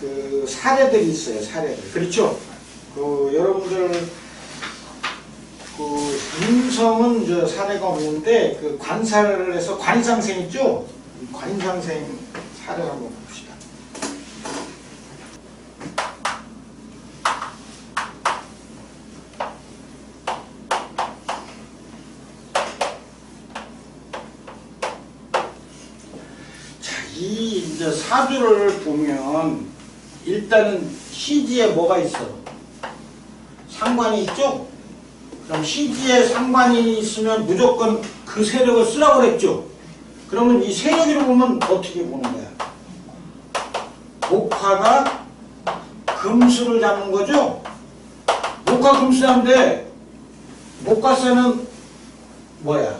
그 사례들이 있어요. 사례들. 그렇죠? 그 여러분들 그 인성은 저 사례가 없는데 그 관사를 해서 관상생 있죠? 이 관상생 사례를 한번 봅시다. 자, 이 이제 사주를 보면 일단은 시지에 뭐가 있어? 상관이 있죠? 그럼 시지에 상관이 있으면 무조건 그 세력을 쓰라고 그랬죠? 그러면 이 세력으로 보면 어떻게 보는 거야? 목화가 금수를 잡는 거죠? 목화 금수인데 목화세는 뭐야?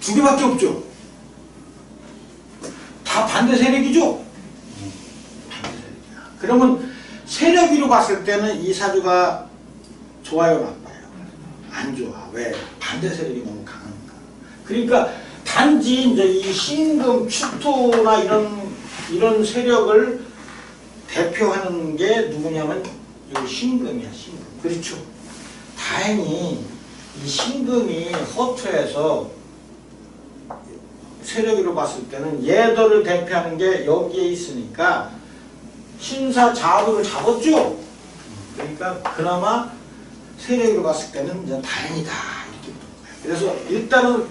두 개밖에 없죠? 다 반대 세력이죠? 그러면 세력위로 봤을 때는 이 사주가 좋아요, 나빠요? 안 좋아. 왜? 반대 세력이 너무 강하니까. 그러니까 단지 이제 이 신금, 추토나 이런 이런 세력을 대표하는 게 누구냐면 이 신금이야, 신금. 그렇죠? 다행히 이 신금이 허투에서 세력으로 봤을 때는 예도를 대표하는 게 여기에 있으니까 신사 자부를 잡았죠. 그러니까 그나마 세력으로 봤을 때는 이제 다행이다. 그래서 일단은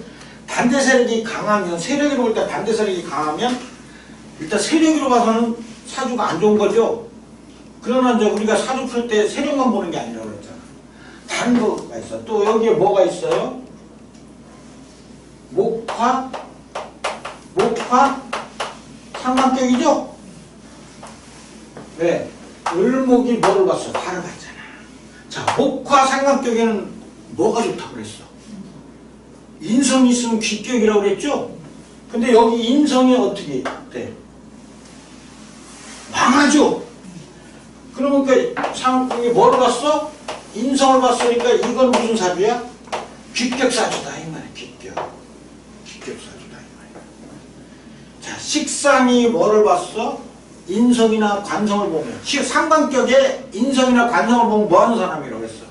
반대 세력이 강하면 세력으로 볼 때 반대 세력이 강하면 일단 세력으로 봐서는 사주가 안 좋은 거죠. 그러나 이제 우리가 사주 풀 때 세력만 보는 게 아니라고 그랬잖아. 다른 거가 있어. 또 여기에 뭐가 있어요? 목화, 목화, 상관격이죠? 왜? 을목이 뭐를 봤어? 발을 봤잖아. 자, 목화 상관격에는 뭐가 좋다고 그랬어? 인성이 있으면 귀격이라고 그랬죠? 근데 여기 인성이 어떻게 돼? 망하죠? 그러면 그 상관격이 뭐를 봤어? 인성을 봤으니까 이건 무슨 사주야? 귀격 사주다 이 말이야 귀격 귀격 사주다 이 말이야 자 식상이 뭐를 봤어? 인성이나 관성을 보면 시- 상관격에 인성이나 관성을 보면 뭐 하는 사람이라고 했어?